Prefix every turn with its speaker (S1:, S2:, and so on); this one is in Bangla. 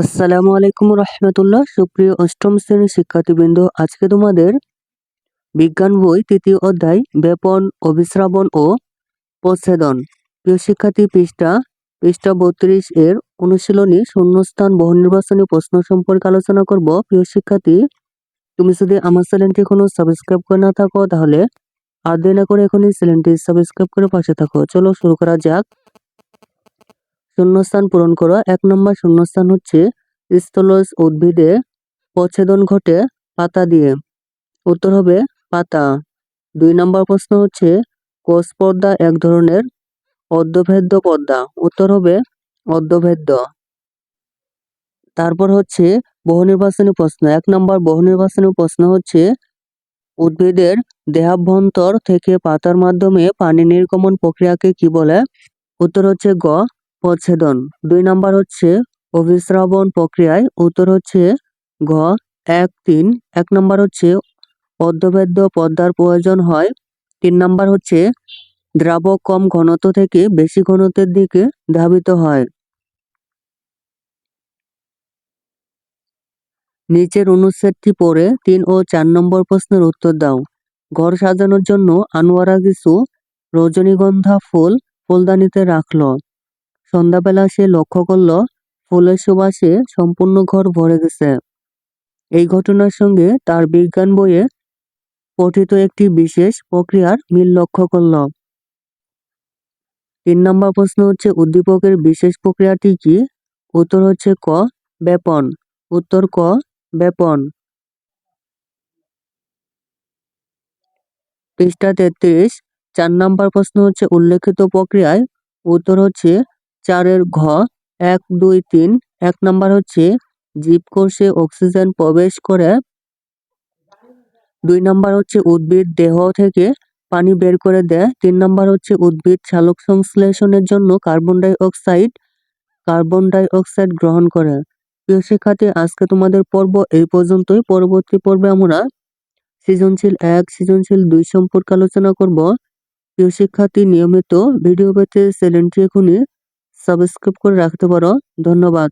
S1: আসসালামু আলাইকুম রহমতুল্লাহ। সুপ্রিয় অষ্টম শ্রেণির শিক্ষার্থীবৃন্দ, আজকে তোমাদের বিজ্ঞান বই তৃতীয় অধ্যায়, ব্যাপন অভিশ্রাবণ ও প্রচ্ছেদন। প্রিয় শিক্ষার্থী, পৃষ্ঠা পৃষ্ঠা বত্রিশ এর অনুশীলনী শূন্যস্থান বহু নির্বাচনী প্রশ্ন সম্পর্কে আলোচনা করব। প্রিয় শিক্ষার্থী, তুমি যদি আমার চ্যানেলটি এখনও সাবস্ক্রাইব করে না থাকো, তাহলে আর দেরি না করে এখনই চ্যানেলটি সাবস্ক্রাইব করে পাশে থাকো। চলো শুরু করা যাক। শূন্যস্থান পূরণ করো। এক নম্বর শূন্যস্থান হচ্ছে স্থলজ উদ্ভিদে প্রচ্ছেদন ঘটে পাতা দিয়ে। উত্তর হবে পাতা। দুই নম্বর প্রশ্ন হচ্ছে কোষ পর্দা এক ধরনের অর্ধভেদ্য পর্দা। উত্তর হবে অর্ধভেদ্য। তারপর হচ্ছে বহু নির্বাচনী প্রশ্ন। এক নম্বর বহু নির্বাচনী প্রশ্ন হচ্ছে উদ্ভিদের দেহাভ্যন্তর থেকে পাতার মাধ্যমে পানি নির্গমন প্রক্রিয়াকে কি বলে? উত্তর হচ্ছে গ। প্রচ্ছেদন। দুই নম্বর হচ্ছে, অভিস্রাবণ প্রক্রিয়ায়। উত্তর হচ্ছে, ঘ, এক, তিন। এক নম্বর হচ্ছে অর্ধবেদ্য পদ্মার প্রয়োজন হয়। তিন নাম্বার হচ্ছে, দ্রাবক কম ঘনত্ব থেকে বেশি ঘনত্বের দিকে ধাবিত হয়। নিচের অনুচ্ছেদটি পড়ে তিন ও চার নম্বর প্রশ্নের উত্তর দাও। ঘর সাজানোর জন্য আনোয়ারা কিছু রজনীগন্ধা ফুল ফুলদানিতে রাখল। সন্ধ্যাবেলা সে লক্ষ্য করল, ফুলের সুবাসে সম্পূর্ণ ঘর ভরে গেছে। এই ঘটনার সঙ্গে তার বিজ্ঞান বইয়ে পঠিত একটি বিশেষ প্রক্রিয়ার মিল লক্ষ্য করল। তিন নম্বর প্রশ্ন হচ্ছে, উদ্দীপকের বিশেষ প্রক্রিয়াটি কি? উত্তর হচ্ছে ক, ব্যাপন। উত্তর ক, ব্যাপন। পৃষ্ঠা তেত্রিশ। চার নম্বর প্রশ্ন হচ্ছে, উল্লেখিত প্রক্রিয়ায় উত্তর হচ্ছে চারের ঘ, এক, দুই, তিন। এক নাম্বার হচ্ছে জীবকোষে অক্সিজেন প্রবেশ করে। দুই নাম্বার হচ্ছে উদ্ভিদ দেহ থেকে পানি বের করে দেয়। তিন নাম্বার হচ্ছে উদ্ভিদ সালোক সংশ্লেষণের জন্য carbon dioxide, carbon dioxide গ্রহণ করে। প্রিয় শিক্ষার্থী, আজকে তোমাদের পর্ব এই পর্যন্তই। পরবর্তী পর্বে আমরা সৃজনশীল এক, সৃজনশীল দুই সম্পর্কে আলোচনা করব। প্রিয় শিক্ষার্থী, নিয়মিত ভিডিও পেতে চ্যানেলটি এখনই সাবস্ক্রাইব করে রাখতে পারো। ধন্যবাদ।